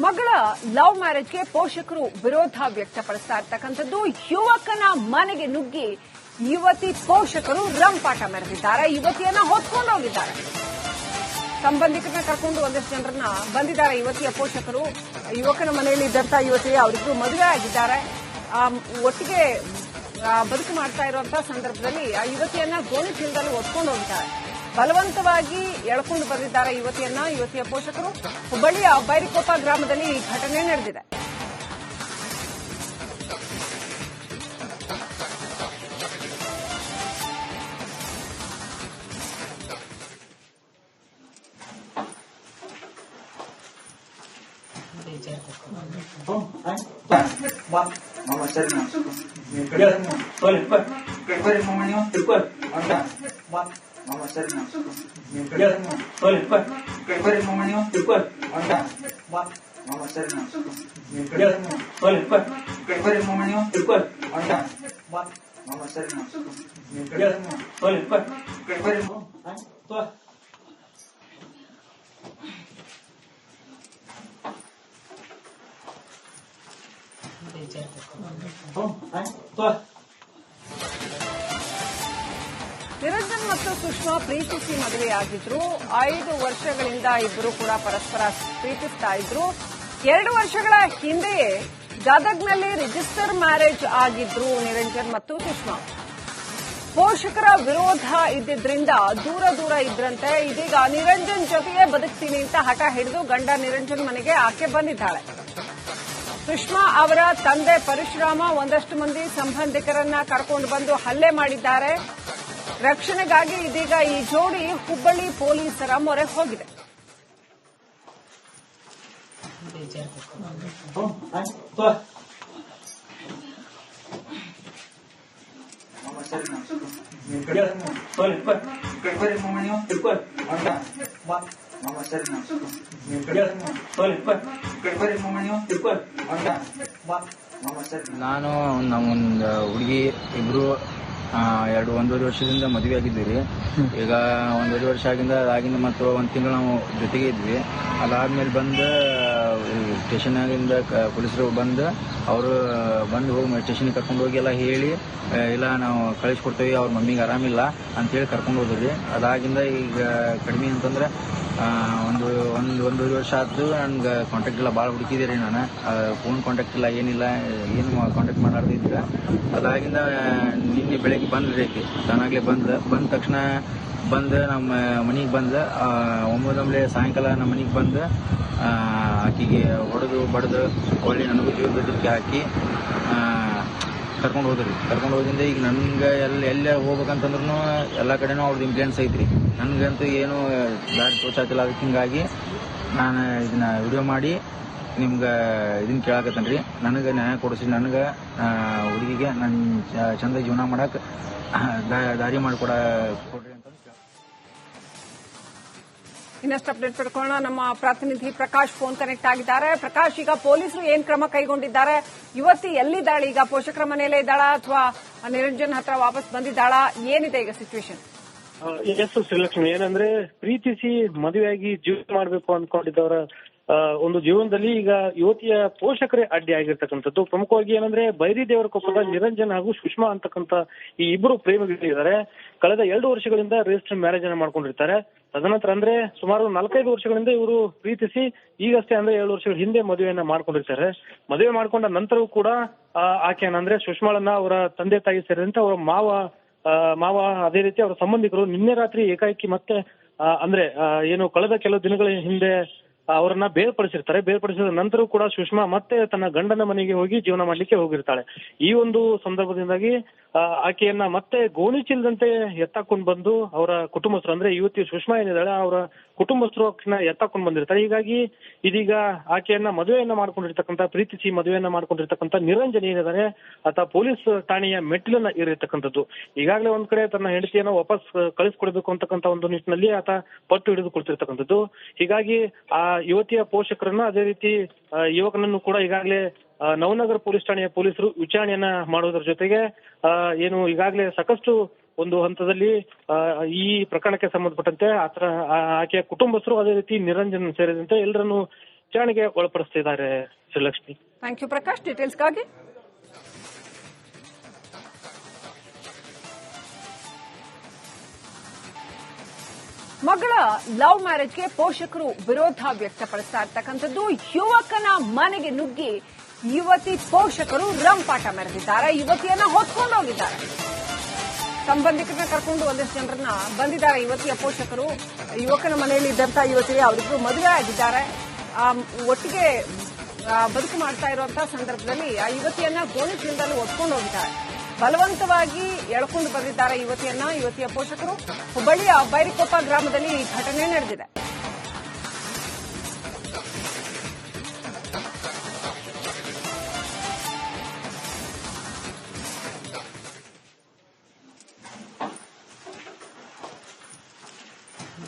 ಮಗಳ ಲವ್ ಮ್ಯಾರೇಜ್ಗೆ ಪೋಷಕರು ವಿರೋಧ ವ್ಯಕ್ತಪಡಿಸ್ತಾ ಇರ್ತಕ್ಕಂಥದ್ದು. ಯುವಕನ ಮನೆಗೆ ನುಗ್ಗಿ ಯುವತಿ ಪೋಷಕರು ರಂಪಾಟ ಮೆರೆದಿದ್ದಾರೆ. ಯುವತಿಯನ್ನ ಹೊತ್ಕೊಂಡು ಹೋಗಿದ್ದಾರೆ. ಸಂಬಂಧಿಕರನ್ನ ಕರ್ಕೊಂಡು ಒಂದಷ್ಟು ಜನರನ್ನ ಬಂದಿದ್ದಾರೆ. ಯುವತಿಯ ಪೋಷಕರು, ಯುವಕನ ಮನೆಯಲ್ಲಿ ಇದ್ದಂತ ಯುವತಿ ಅವರಿಗೂ ಮದುವೆ ಆಗಿದ್ದಾರೆ. ಒಟ್ಟಿಗೆ ಬದುಕು ಮಾಡ್ತಾ ಇರುವಂತಹ ಸಂದರ್ಭದಲ್ಲಿ ಆ ಯುವತಿಯನ್ನ ಗೋಣಿ ಚೀಲದಲ್ಲಿ ಹೊತ್ಕೊಂಡು ಹೋಗಿದ್ದಾರೆ. ಬಲವಂತವಾಗಿ ಎಳ್ಕೊಂಡು ಬಂದಿದ್ದಾರೆ ಯುವತಿಯನ್ನ ಯುವತಿಯ ಪೋಷಕರು. ಹುಬ್ಬಳ್ಳಿಯ ಬೈರಿಕೋಪ ಗ್ರಾಮದಲ್ಲಿ ಈ ಘಟನೆ ನಡೆದಿದೆ. ಸರಿ vamos a. Ya, vale, ¿cuál? ¿Cuál es mañana? ¿Cuál? Anda, va. Vamos a. Ya, vale, ¿cuál? ¿Cuál es mañana? ¿Cuál? Anda, va. Vamos a. Ya, vale, ¿cuál? ¿Cuál es mañana? ¿Cuál? Niranjan ಮತ್ತು ಸುಷ್ಮಾ ಪ್ರೀತಿಸಿ ಮದುವೆಯಾಗಿದ್ರು. ಐದು ವರ್ಷಗಳಿಂದ ಇಬ್ಬರು ಕೂಡ ಪರಸ್ಪರ ಪ್ರೀತಿಸ್ತಾ ಇದ್ರು. ಎರಡು ವರ್ಷಗಳ ಹಿಂದೆಯೇ ಗದಗ್ನಲ್ಲಿ ರಿಜಿಸ್ಟರ್ ಮ್ಯಾರೇಜ್ ಆಗಿದ್ರು ನಿರಂಜನ್ ಮತ್ತು ಸುಷ್ಮಾ. ಪೋಷಕರ ವಿರೋಧ ಇದ್ದಿದ್ರಿಂದ ದೂರ ದೂರ ಇದ್ರಂತೆ. ಇದೀಗ ನಿರಂಜನ್ ಜೊತೆಗೆ ಬದುಕ್ತೀನಿ ಅಂತ ಹಠ ಹಿಡಿದು ಗಂಡ ನಿರಂಜನ್ ಮನೆಗೆ ಆಕೆ ಬಂದಿದ್ದಾಳೆ. ಸುಷ್ಮಾ ಅವರ ತಂದೆ ಪರಶುರಾಮ ಒಂದಷ್ಟು ಮಂದಿ ಸಂಬಂಧಿಕರನ್ನ ಕರ್ಕೊಂಡು ಬಂದು ಹಲ್ಲೆ ಮಾಡಿದ್ದಾರೆ. ರಕ್ಷಣೆಗಾಗಿ ಇದೀಗ ಈ ಜೋಡಿ ಹುಬ್ಬಳ್ಳಿ ಪೊಲೀಸರ ಮೊರೆ ಹೋಗಿದೆ. ನಾನು ನಮ್ಮೊಂದು ಹುಡುಗಿ ಇಬ್ರು ಎರಡು ಒಂದೂವರೆ ವರ್ಷದಿಂದ ಮದುವೆ ರೀ ಈಗ ಒಂದೂವರೆ ವರ್ಷ ಆಗಿಂದ ಆಗಿಂದ ಮತ್ತು ಒಂದು ತಿಂಗಳು ನಾವು ಜೊತೆಗೆ ಇದ್ವಿ. ಅದಾದ್ಮೇಲೆ ಬಂದು ಸ್ಟೇಷನಾಗಿಂದ ಪೊಲೀಸರು ಬಂದು, ಅವರು ಬಂದು ಹೋಗಿ ಸ್ಟೇಷನ್ಗೆ ಕರ್ಕೊಂಡು ಹೋಗಿ ಎಲ್ಲ ಹೇಳಿ ಇಲ್ಲ ನಾವು ಕಳಿಸ್ಕೊಡ್ತೇವೆ, ಅವ್ರ ಮಮ್ಮಿಗೆ ಆರಾಮಿಲ್ಲ ಅಂತೇಳಿ ಕರ್ಕೊಂಡು ಹೋದ್ರಿ ಅದಾಗಿಂದ ಈಗ ಕಡಿಮೆ ಅಂತಂದ್ರೆ ಒಂದು ಒಂದು ಒಂದೂವರೆ ವರ್ಷ ಆಯ್ತು ನಂಗೆ ಕಾಂಟ್ಯಾಕ್ಟ್ ಎಲ್ಲ ಭಾಳ ಹುಡುಕಿದೆ ರೀ ನಾನು. ಫೋನ್ ಕಾಂಟ್ಯಾಕ್ಟ್ ಇಲ್ಲ ಏನಿಲ್ಲ ಏನು ಕಾಂಟ್ಯಾಕ್ಟ್ ಮಾಡಾರ್ದಿದ್ರ ಅದಾಗಿಂದ ನಿನ್ನೆ ಬೆಳಗ್ಗೆ ಬಂದ್ರಿ ರೀತಿ ತಾನಾಗಲೇ ಬಂದು ಬಂದ ತಕ್ಷಣ ಬಂದು ನಮ್ಮ ಮನೆಗೆ ಬಂದು ಒಂಬತ್ತೊಂಬಲೆ ಸಾಯಂಕಾಲ ನಮ್ಮ ಮನೆಗೆ ಬಂದು ಆಕೆಗೆ ಹೊಡೆದು ಬಡ್ದು ಒಳ್ಳೆ ನನಗೂ ಜೀವದಕ್ಕೆ ಹಾಕಿ ಆ, ಕರ್ಕೊಂಡು ಹೋದ್ರಿ. ಕರ್ಕೊಂಡು ಹೋದಿಂದ ಈಗ ನನ್ಗೆ ಎಲ್ಲಿ ಎಲ್ಲೇ ಹೋಗ್ಬೇಕಂತಂದ್ರೂ ಎಲ್ಲ ಕಡೆನೂ ಅವ್ರದ್ದು ಇಂಪ್ಲೂಯೆನ್ಸ್ ಐತ್ರಿ. ನನ್ಗಂತೂ ಏನು ದಾರಿ ತೋಚಾತಿಲ್ಲ ಅದಕ್ಕೆ ಹಿಂಗಾಗಿ ನಾನು ಇದನ್ನ ವಿಡಿಯೋ ಮಾಡಿ ನಿಮ್ಗೆ ಇದನ್ನ ಕೇಳಾಕತ್ತೇನ್ರಿ. ನನಗೆ ನ್ಯಾಯ ಕೊಡಿಸಿ, ನನಗೆ ಹುಡುಗಿಗೆ ನನ್ನ ಚಂದ ಜೀವನ ಮಾಡಕ್ಕೆ ದಾರಿ ಮಾಡಿಕೊಡ, ಕೊಡ್ರಿ ಅಂತ ಇನ್ನಷ್ಟು ಅಪ್ಡೇಟ್ ಪಡ್ಕೊಳ್ಳೋಣ. ನಮ್ಮ ಪ್ರತಿನಿಧಿ ಪ್ರಕಾಶ್ ಫೋನ್ ಕನೆಕ್ಟ್ ಆಗಿದ್ದಾರೆ. ಪ್ರಕಾಶ್, ಈಗ ಪೊಲೀಸರು ಏನ್ ಕ್ರಮ ಕೈಗೊಂಡಿದ್ದಾರೆ? ಯುವತಿ ಎಲ್ಲಿದ್ದಾಳೆ? ಈಗ ಪೋಷಕರ ಮನೆಯಲ್ಲೇ ಇದ್ದಾಳ? ಅಥವಾ ನಿರಂಜನ್ ಹತ್ರ ವಾಪಸ್ ಬಂದಿದ್ದಾಳ? ಏನಿದೆ ಈಗ ಸಿಚುವೇಶನ್ ಎಸ್ ಶ್ರೀಲಕ್ಷ್ಮಿ. ಏನಂದ್ರೆ ಪ್ರೀತಿಸಿ ಮದುವೆಯಾಗಿ ಜೀವನ ಮಾಡ್ಬೇಕು ಅನ್ಕೊಂಡಿದ್ದವರ ಒಂದು ಜೀವನದಲ್ಲಿ ಈಗ ಯುವತಿಯ ಪೋಷಕರೇ ಅಡ್ಡಿ ಆಗಿರ್ತಕ್ಕಂಥದ್ದು. ಪ್ರಮುಖವಾಗಿ ಏನಂದ್ರೆ ಬೈರಿ ದೇವರ ಕೊಪ್ಪದ ನಿರಂಜನ್ ಹಾಗೂ ಸುಷ್ಮಾ ಅಂತಕ್ಕಂಥ ಈ ಇಬ್ಬರು ಪ್ರೇಮಿಗಳಿದ್ದಾರೆ. ಕಳೆದ ಎರಡು ವರ್ಷಗಳಿಂದ ರಿಜಿಸ್ಟರ್ ಮ್ಯಾರೇಜ್ ಅನ್ನು ಮಾಡ್ಕೊಂಡಿರ್ತಾರೆ. ತದನಂತರ ಅಂದ್ರೆ ಸುಮಾರು ನಾಲ್ಕೈದು ವರ್ಷಗಳಿಂದ ಇವರು ಪ್ರೀತಿಸಿ ಈಗಷ್ಟೇ ಅಂದ್ರೆ ಏಳು ವರ್ಷಗಳ ಹಿಂದೆ ಮದುವೆಯನ್ನ ಮಾಡ್ಕೊಂಡಿರ್ತಾರೆ. ಮದುವೆ ಮಾಡ್ಕೊಂಡ ನಂತರವೂ ಕೂಡ ಆ, ಏನಂದ್ರೆ ಸುಷ್ಮಾಳನ್ನ ಅವರ ತಂದೆ ತಾಯಿ ಸೇರಿದಂತೆ ಅವರ ಮಾವ ಮಾವ, ಅದೇ ರೀತಿ ಅವರ ಸಂಬಂಧಿಕರು ನಿನ್ನೆ ರಾತ್ರಿ ಏಕಾಏಕಿ ಮತ್ತೆ ಅಂದ್ರೆ ಏನು ಕಳೆದ ಕೆಲವು ದಿನಗಳ ಹಿಂದೆ ಅವರನ್ನ ಬೇರ್ಪಡಿಸಿರ್ತಾರೆ. ಬೇರ್ಪಡಿಸಿದ ನಂತರ ಕೂಡ ಸುಷ್ಮಾ ಮತ್ತೆ ತನ್ನ ಗಂಡನ ಮನೆಗೆ ಹೋಗಿ ಜೀವನ ಮಾಡ್ಲಿಕ್ಕೆ ಹೋಗಿರ್ತಾಳೆ. ಈ ಒಂದು ಸಂದರ್ಭದಿಂದಾಗಿ ಆಕೆಯನ್ನ ಮತ್ತೆ ಗೋಣಿ ಚೀಲದಂತೆ ಎತ್ತಾಕೊಂಡ್ ಬಂದು ಅವರ ಕುಟುಂಬಸ್ಥರು, ಅಂದ್ರೆ ಯುವತಿ ಸುಷ್ಮಾ ಏನಿದ್ದಾಳೆ, ಅವರ ಕುಟುಂಬಸ್ಥರು ಆಕೆನ ಎತ್ತಾಕೊಂಡ್ ಬಂದಿರ್ತಾರೆ. ಹೀಗಾಗಿ ಇದೀಗ ಆಕೆಯನ್ನ ಮದುವೆಯನ್ನ ಮಾಡ್ಕೊಂಡಿರ್ತಕ್ಕಂಥ, ಪ್ರೀತಿಸಿ ಮದುವೆಯನ್ನ ಮಾಡ್ಕೊಂಡಿರ್ತಕ್ಕಂಥ ನಿರಂಜನ್ ಏನಿದ್ದಾರೆ ಆತ ಪೊಲೀಸ್ ಠಾಣೆಯ ಮೆಟ್ಟಿಲನ್ನ ಏರಿರ್ತಕ್ಕಂಥದ್ದು. ಈಗಾಗಲೇ ಒಂದ್ ಕಡೆ ತನ್ನ ಹೆಂಡತಿಯನ್ನ ವಾಪಸ್ ಕಳಿಸ್ಕೊಡ್ಬೇಕು ಅಂತಕ್ಕಂಥ ಒಂದು ನಿಟ್ಟಿನಲ್ಲಿ ಆತ ಪಟ್ಟು ಹಿಡಿದು ಕೊಡ್ತಿರ್ತಕ್ಕಂಥದ್ದು ಹೀಗಾಗಿ ಆ ಯುವತಿಯ ಪೋಷಕರನ್ನ ಅದೇ ರೀತಿ ಯುವಕನನ್ನು ಕೂಡ ಈಗಾಗಲೇ ನವನಗರ ಪೊಲೀಸ್ ಠಾಣೆಯ ಪೊಲೀಸರು ವಿಚಾರಣೆಯನ್ನ ಮಾಡೋದ್ರ ಜೊತೆಗೆ ಏನು ಈಗಾಗಲೇ ಸಾಕಷ್ಟು ಒಂದು ಹಂತದಲ್ಲಿ ಈ ಪ್ರಕರಣಕ್ಕೆ ಸಂಬಂಧಪಟ್ಟಂತೆ ಆತರ ಆಕೆಯ ಕುಟುಂಬಸ್ಥರು ಅದೇ ರೀತಿ ನಿರಂಜನ್ ಸೇರಿದಂತೆ ಎಲ್ಲರನ್ನು ವಿಚಾರಣೆಗೆ ಒಳಪಡಿಸ್ತಿದ್ದಾರೆ ಶ್ರೀಲಕ್ಷ್ಮಿ ಥ್ಯಾಂಕ್ ಯು ಪ್ರಕಾಶ್ ಡೀಟೇಲ್ಸ್ಗಾಗಿ ಮಗಳ ಲವ್ ಮ್ಯಾರೇಜ್ಗೆ ಪೋಷಕರು ವಿರೋಧ ವ್ಯಕ್ತಪಡಿಸ್ತಾ ಇರ್ತಕ್ಕಂಥದ್ದು. ಯುವಕನ ಮನೆಗೆ ನುಗ್ಗಿ ಯುವತಿ ಪೋಷಕರು ರಂಪಾಟ ಮೆರೆದಿದ್ದಾರೆ. ಯುವತಿಯನ್ನ ಹೊತ್ಕೊಂಡು ಹೋಗಿದ್ದಾರೆ ಸಂಬಂಧಿಕರನ್ನ ಕರ್ಕೊಂಡು ಒಂದಷ್ಟು ಜನರನ್ನ ಬಂದಿದ್ದಾರೆ. ಯುವತಿಯ ಪೋಷಕರು, ಯುವಕನ ಮನೆಯಲ್ಲಿ ಇದ್ದಂತಹ ಯುವತಿಯ ಅವರಿಬ್ರು ಮದುವೆ ಆಗಿದ್ದಾರೆ. ಒಟ್ಟಿಗೆ ಬದುಕು ಮಾಡ್ತಾ ಇರುವಂತಹ ಸಂದರ್ಭದಲ್ಲಿ ಆ ಯುವತಿಯನ್ನ ಗೋಣಿಚೀಲದಲ್ಲಿ ಒತ್ಕೊಂಡು ಹೋಗಿದ್ದಾರೆ. ಬಲವಂತವಾಗಿ ಎಳ್ಕೊಂಡು ಬಂದಿದ್ದಾರೆ ಯುವತಿಯನ್ನ. ಯುವತಿಯ ಪೋಷಕರು ಹುಬ್ಬಳ್ಳಿಯ ಬೈರಿಕೊಪ್ಪ ಗ್ರಾಮದಲ್ಲಿ ಈ ಘಟನೆ ನಡೆದಿದೆ.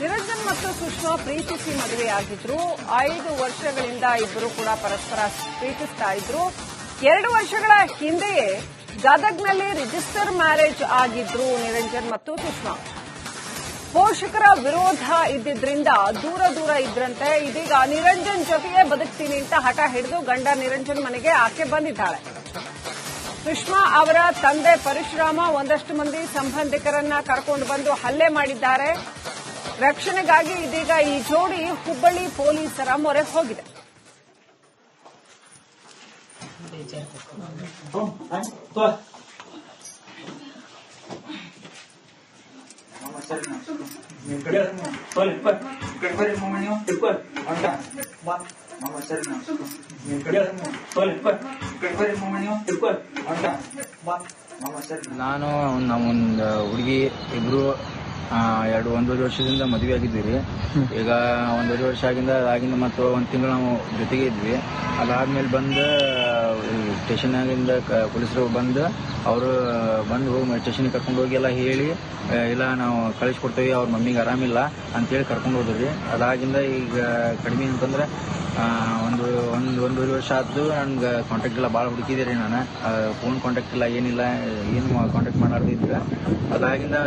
ನಿರಂಜನ್ ಮತ್ತು ಸುಷ್ಮಾ ಪ್ರೀತಿಸಿ ಮದುವೆಯಾಗಿದ್ರು ಐದು ವರ್ಷಗಳಿಂದ ಇಬ್ಬರು ಕೂಡ ಪರಸ್ಪರ ಪ್ರೀತಿಸ್ತಾ ಇದ್ರು. ಎರಡು ವರ್ಷಗಳ ಹಿಂದೆಯೇ ಗದಗ್ನಲ್ಲಿ ರಿಜಿಸ್ಟರ್ ಮ್ಯಾರೇಜ್ ಆಗಿದ್ರು ನಿರಂಜನ್ ಮತ್ತು ಸುಷ್ಮಾ. ಪೋಷಕರ ವಿರೋಧ ಇದ್ದಿದ್ರಿಂದ ದೂರ ದೂರ ಇದ್ರಂತೆ. ಇದೀಗ ನಿರಂಜನ್ ಜೊತೆಗೆ ಬದುಕ್ತೀನಿ ಅಂತ ಹಠ ಹಿಡಿದು ಗಂಡ ನಿರಂಜನ್ ಮನೆಗೆ ಆಕೆ ಬಂದಿದ್ದಾಳೆ. ಸುಷ್ಮಾ ಅವರ ತಂದೆ ಪರಶುರಾಮ ಒಂದಷ್ಟು ಮಂದಿ ಸಂಬಂಧಿಕರನ್ನ ಕರ್ಕೊಂಡು ಬಂದು ಹಲ್ಲೆ ಮಾಡಿದ್ದಾರೆ. ರಕ್ಷಣೆಗಾಗಿ ಇದೀಗ ಈ ಜೋಡಿ ಹುಬ್ಬಳ್ಳಿ ಪೊಲೀಸರ ಮೊರೆ ಹೋಗಿದೆ. ನಾನು ನಮ್ಮೊಂದು ಹುಡುಗಿ ಇಬ್ರು ಎರಡು ಒಂದೂವರೆ ವರ್ಷದಿಂದ ಮದುವೆ ಆಗಿದ್ದೀವಿ ಈಗ ಒಂದೂವರೆ ವರ್ಷ ಆಗಿಂದ ಆಗಿಂದ ಮತ್ತು ಒಂದು ತಿಂಗಳು ನಾವು ಜೊತೆಗೆ ಇದ್ವಿ. ಅದಾದ್ಮೇಲೆ ಬಂದು ಸ್ಟೇಷನ್ನಾಗಿಂದ ಪೊಲೀಸರು ಬಂದು ಅವರು ಬಂದು ಹೋಗಿ ಸ್ಟೇಷನ್ಗೆ ಕರ್ಕೊಂಡು ಹೋಗಿ ಎಲ್ಲ ಹೇಳಿ ಇಲ್ಲ ನಾವು ಕಳಿಸ್ಕೊಡ್ತೇವೆ ಅವ್ರ ಮಮ್ಮಿಗೆ ಆರಾಮಿಲ್ಲ ಅಂತೇಳಿ ಕರ್ಕೊಂಡು ಹೋದ್ರಿ. ಅದಾಗಿಂದ ಈಗ ಕಡಿಮೆ ಅಂತಂದ್ರೆ ಒಂದು ಒಂದು, ಒಂದೂವರೆ ವರ್ಷ ಆದ್ದು ನನ್ಗೆ ಕಾಂಟ್ಯಾಕ್ಟ್ ಎಲ್ಲ ಭಾಳ ಹುಡುಕಿದ್ದೀರಿ ನಾನು. ಫೋನ್ ಕಾಂಟ್ಯಾಕ್ಟ್ ಇಲ್ಲ ಏನಿಲ್ಲ, ಏನು ಕಾಂಟ್ಯಾಕ್ಟ್ ಮಾಡಾರ್ದಿದ್ರೆ ಅದಾಗಿಂದ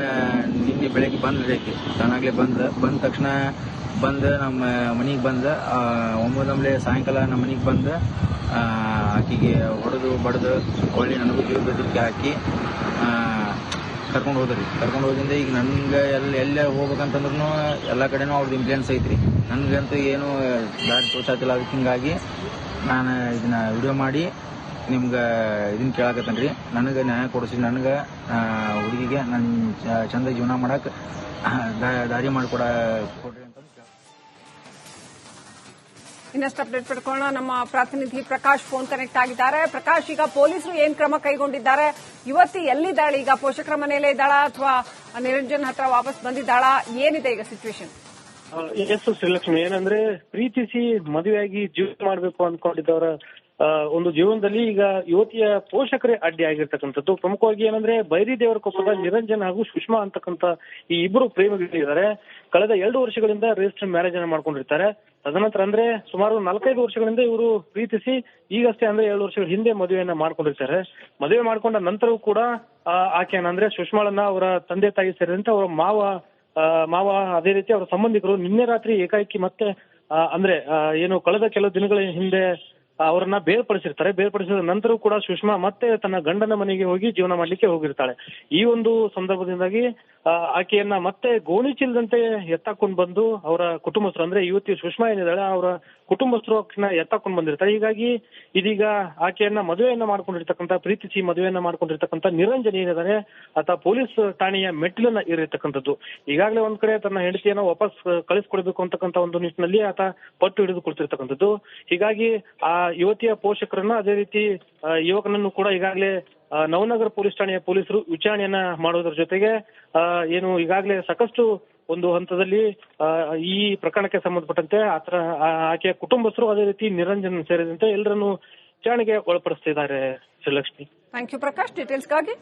ನಿನ್ನೆ ಬೆಳಗ್ಗೆ ಬಂದ್ರಿ ರೀ ತಾನಾಗಲೇ ಬಂದ ಬಂದ ತಕ್ಷಣ ಬಂದು ನಮ್ಮ ಮನೆಗೆ ಬಂದ ಒಂಬತ್ತಂಬ್ಲೆ ಸಾಯಂಕಾಲ ನಮ್ಮ ಮನೆಗೆ ಬಂದು ಆಕೆಗೆ ಹೊಡೆದು ಬಡ್ದು, ಒಳ್ಳೆ ನನಗೂ ಜೀವ ಹಾಕಿ ಕರ್ಕೊಂಡು ಹೋದ್ರಿ. ಕರ್ಕೊಂಡು ಹೋದಿಂದ ಈಗ ನನ್ಗೆ ಎಲ್ಲಿ ಎಲ್ಲೇ ಹೋಗ್ಬೇಕಂತಂದ್ರೂ ಎಲ್ಲ ಕಡೆನೂ ಅವ್ರದ್ದು ಇಂಪ್ಲೂಯೆನ್ಸ್ ಐತ್ರಿ. ನನ್ಗಂತೂ ಏನು ದಾರಿ ತೋಚಾತಿಲ್ಲ ಅದಕ್ಕೆ ಹಿಂಗಾಗಿ ನಾನು ಇದನ್ನ ವಿಡಿಯೋ ಮಾಡಿ ನಿಮ್ಗೆ ಇದನ್ನ ಕೇಳಾಕತ್ತೇನ್ರಿ. ನನಗೆ ನ್ಯಾಯ ಕೊಡಿಸಿ, ನನಗೆ ಹುಡುಗಿಗೆ ನನ್ನ ಚಂದ ಜೀವನ ಮಾಡಕ್ಕೆ ದಾರಿ ಮಾಡಿಕೊಡ, ಕೊಡ್ರಿ ಇನ್ನಷ್ಟು ಅಪ್ಡೇಟ್ ಪಡ್ಕೊಳ್ಳೋಣ. ನಮ್ಮ ಪ್ರತಿನಿಧಿ ಪ್ರಕಾಶ್ ಫೋನ್ ಕನೆಕ್ಟ್ ಆಗಿದ್ದಾರೆ. ಪ್ರಕಾಶ್, ಈಗ ಪೊಲೀಸರು ಏನ್ ಕ್ರಮ ಕೈಗೊಂಡಿದ್ದಾರೆ? ಯುವತಿ ಎಲ್ಲಿದ್ದಾಳೆ? ಈಗ ಪೋಷಕರ ಮನೆಯಲ್ಲೇ ಇದ್ದಾಳಾ ಅಥವಾ ನಿರಂಜನ್ ಹತ್ರ ವಾಪಸ್ ಬಂದಿದ್ದಾಳಾ? ಏನಿದೆ ಈಗ ಸಿಚುವೇಶನ್ ಎಸ್ ಶ್ರೀಲಕ್ಷ್ಮಿ. ಏನಂದ್ರೆ, ಪ್ರೀತಿಸಿ ಮದುವೆಯಾಗಿ ಜೀವನ ಮಾಡ್ಬೇಕು ಅನ್ಕೊಂಡಿದ್ದವರ ಒಂದು ಜೀವನದಲ್ಲಿ ಈಗ ಯುವತಿಯ ಪೋಷಕರೇ ಅಡ್ಡಿ ಆಗಿರ್ತಕ್ಕಂಥದ್ದು. ಪ್ರಮುಖವಾಗಿ ಏನಂದ್ರೆ ಬೈರಿ ದೇವರ ಕೊಪ್ಪದ ನಿರಂಜನ್ ಹಾಗೂ ಸುಷ್ಮಾ ಅಂತಕ್ಕಂತ ಈ ಇಬ್ಬರು ಪ್ರೇಮಿಗಳಿದ್ದಾರೆ ಕಳೆದ ಎರಡು ವರ್ಷಗಳಿಂದ ರಿಜಿಸ್ಟರ್ ಮ್ಯಾರೇಜ್ ಅನ್ನ ಮಾಡ್ಕೊಂಡಿರ್ತಾರೆ. ತದನಂತರ ಅಂದ್ರೆ ಸುಮಾರು ನಾಲ್ಕೈದು ವರ್ಷಗಳಿಂದ ಇವರು ಪ್ರೀತಿಸಿ ಈಗಷ್ಟೇ ಅಂದ್ರೆ ಏಳು ವರ್ಷಗಳ ಹಿಂದೆ ಮದುವೆಯನ್ನ ಮಾಡ್ಕೊಂಡಿರ್ತಾರೆ. ಮದುವೆ ಮಾಡ್ಕೊಂಡ ನಂತರವೂ ಕೂಡ ಆ, ಆಕೆಯನ್ನ ಅಂದ್ರೆ ಸುಷ್ಮಾಳನ್ನ ಅವರ ತಂದೆ ತಾಯಿ ಸೇರಿದಂತೆ ಅವರ ಮಾವ ಮಾವ ಅದೇ ರೀತಿ ಅವರ ಸಂಬಂಧಿಕರು ನಿನ್ನೆ ರಾತ್ರಿ ಏಕಾಏಕಿ ಮತ್ತೆ ಅಂದ್ರೆ ಏನು ಕಳೆದ ಕೆಲವು ದಿನಗಳ ಹಿಂದೆ ಅವರನ್ನ ಬೇರ್ಪಡಿಸಿರ್ತಾರೆ. ಬೇರ್ಪಡಿಸಿದ ನಂತರವೂ ಕೂಡ ಸುಷ್ಮಾ ಮತ್ತೆ ತನ್ನ ಗಂಡನ ಮನೆಗೆ ಹೋಗಿ ಜೀವನ ಮಾಡ್ಲಿಕ್ಕೆ ಹೋಗಿರ್ತಾಳೆ. ಈ ಒಂದು ಸಂದರ್ಭದಿಂದಾಗಿ ಆಕೆಯನ್ನ ಮತ್ತೆ ಗೋಣಿಚೀಲದಂತೆ ಎತ್ತಾಕೊಂಡು ಬಂದು ಅವರ ಕುಟುಂಬಸ್ಥರು, ಅಂದ್ರೆ ಯುವತಿ ಸುಷ್ಮಾ ಏನಿದ್ದಾಳೆ, ಅವರ ಕುಟುಂಬಸ್ಥರು ಆಕೆನ ಎತ್ತಾಕೊಂಡು ಬಂದಿರ್ತಾರೆ. ಹೀಗಾಗಿ ಇದೀಗ ಆಕೆಯನ್ನ ಮದುವೆಯನ್ನ ಮಾಡ್ಕೊಂಡಿರ್ತಕ್ಕಂಥ, ಪ್ರೀತಿಸಿ ಮದುವೆಯನ್ನ ಮಾಡ್ಕೊಂಡಿರ್ತಕ್ಕಂಥ ನಿರಂಜನ್ ಏನಿದ್ದಾರೆ ಆತ ಪೊಲೀಸ್ ಠಾಣೆಯ ಮೆಟ್ಟಿಲನ್ನ ಇರತಕ್ಕಂಥದ್ದು ಈಗಾಗಲೇ ಒಂದ್ ಕಡೆ ತನ್ನ ಹೆಂಡತಿಯನ್ನ ವಾಪಸ್ ಕಳಿಸ್ಕೊಡ್ಬೇಕು ಅಂತಕ್ಕಂತ ಒಂದು ನಿಟ್ಟಿನಲ್ಲಿ ಆತ ಪಟ್ಟು ಹಿಡಿದು ಕೊಡ್ತಿರ್ತಕ್ಕಂಥದ್ದು ಹೀಗಾಗಿ ಆ ಯುವತಿಯ ಪೋಷಕರನ್ನ ಅದೇ ರೀತಿ ಯುವಕನನ್ನು ಕೂಡ ಈಗಾಗಲೇ ನವನಗರ ಪೊಲೀಸ್ ಠಾಣೆಯ ಪೊಲೀಸರು ವಿಚಾರಣೆಯನ್ನ ಮಾಡುವುದರ ಜೊತೆಗೆ ಏನು ಈಗಾಗಲೇ ಸಾಕಷ್ಟು ಒಂದು ಹಂತದಲ್ಲಿ ಈ ಪ್ರಕರಣಕ್ಕೆ ಸಂಬಂಧಪಟ್ಟಂತೆ ಆತರ ಆಕೆಯ ಕುಟುಂಬಸ್ಥರು ಅದೇ ರೀತಿ ನಿರಂಜನ್ ಸೇರಿದಂತೆ ಎಲ್ಲರನ್ನು ವಿಚಾರಣೆಗೆ ಒಳಪಡಿಸ್ತಿದ್ದಾರೆ, ಶ್ರೀಲಕ್ಷ್ಮಿ. Thank you Prakash ಡೀಟೇಲ್ಸ್ಗಾಗಿ